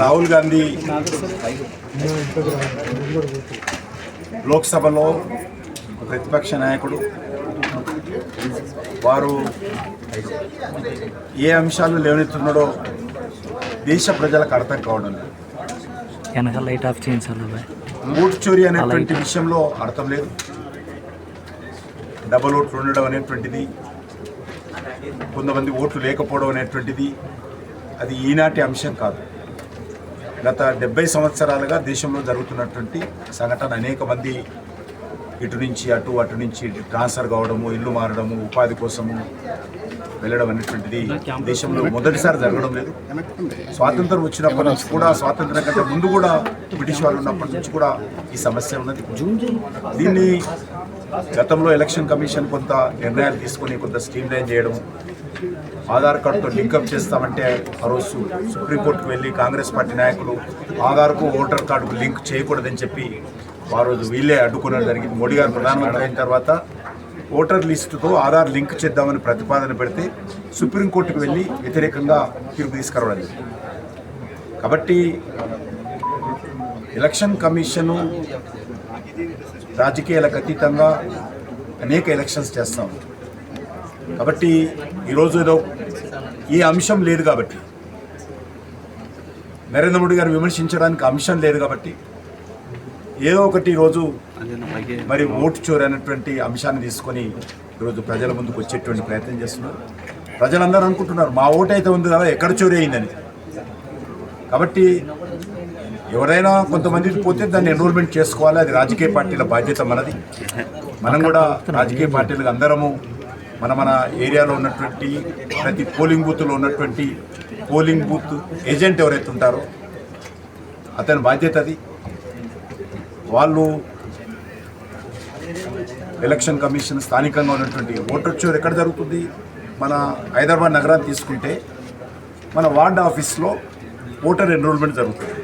రాహుల్ గాంధీ లోక్సభలో ప్రతిపక్ష నాయకుడు. వారు ఏ అంశాలు లేవనెత్తున్నాడో దేశ ప్రజలకు అర్థం కావడం లేదు. వెనకాల లైట్ ఆఫ్ చేయించాలి అబ్బాయి ఓటు చోరీ అనేటువంటి విషయంలో అర్థం లేదు. డబల్ ఓట్లు ఉండడం అనేటువంటిది కొంతమంది ఓట్లు లేకపోవడం అనేటువంటిది అది ఈనాటి అంశం కాదు. గత డెబ్బై సంవత్సరాలుగా దేశంలో జరుగుతున్నటువంటి సంఘటన అనేక మంది ఇటు నుంచి అటు అటు నుంచి ట్రాన్స్ఫర్ కావడము ఇల్లు మారడము ఉపాధి కోసము వెళ్ళడం అనేటువంటిది దేశంలో మొదటిసారి జరగడం లేదు. స్వాతంత్రం వచ్చినప్పటి నుంచి కూడా స్వాతంత్రం కంటే ముందు కూడా బ్రిటిష్ వాళ్ళు ఉన్నప్పటి నుంచి కూడా ఈ సమస్య ఉన్నది. దీన్ని గతంలో ఎలక్షన్ కమిషన్ కొంత నిర్ణయాలు తీసుకొని కొంత స్ట్రీమ్ లైన్ చేయడం ఆధార్ కార్డుతో లింకప్ చేస్తామంటే ఆ రోజు సుప్రీంకోర్టుకు వెళ్ళి కాంగ్రెస్ పార్టీ నాయకులు ఆధార్కు ఓటర్ కార్డుకు లింక్ చేయకూడదని చెప్పి ఆ రోజు వీళ్ళే అడ్డుకోవడం జరిగింది. మోడీ గారు ప్రధానమంత్రి అయిన తర్వాత ఓటర్ లిస్టుతో ఆధార్ లింక్ చేద్దామని ప్రతిపాదన పెడితే సుప్రీంకోర్టుకు వెళ్ళి వ్యతిరేకంగా తీర్పు తీసుకురావడం కాబట్టి ఎలక్షన్ కమిషను రాజకీయాలకు అతీతంగా అనేక ఎలక్షన్స్ చేస్తాం. కాబట్టి ఈరోజు ఏదో ఈ అంశం లేదు కాబట్టి నరేంద్ర మోడీ గారు విమర్శించడానికి అంశం లేదు కాబట్టి ఏదో ఒకటి ఈరోజు మరి ఓటు చోరీ అనేటువంటి అంశాన్ని తీసుకొని ఈరోజు ప్రజల ముందుకు వచ్చేటువంటి ప్రయత్నం చేస్తున్నారు. ప్రజలందరూ అనుకుంటున్నారు మా ఓటు అయితే ఉంది కదా ఎక్కడ చోరీ అయిందని. కాబట్టి ఎవరైనా కొంతమంది పోతే దాన్ని ఎన్రోల్మెంట్ చేసుకోవాలి అది రాజకీయ పార్టీల బాధ్యత మనది. మనం కూడా రాజకీయ పార్టీలకు అందరము మన మన ఏరియాలో ఉన్నటువంటి ప్రతి పోలింగ్ బూత్లో ఉన్నటువంటి పోలింగ్ బూత్ ఏజెంట్ ఎవరైతే ఉంటారో అతని బాధ్యత అది. వాళ్ళు ఎలక్షన్ కమిషన్ స్థానికంగా ఉన్నటువంటి ఓటర్ చోర్ ఎక్కడ జరుగుతుంది? మన హైదరాబాద్ నగరాన్ని తీసుకుంటే మన వార్డ్ ఆఫీస్లో ఓటర్ ఎన్రోల్మెంట్ జరుగుతుంది.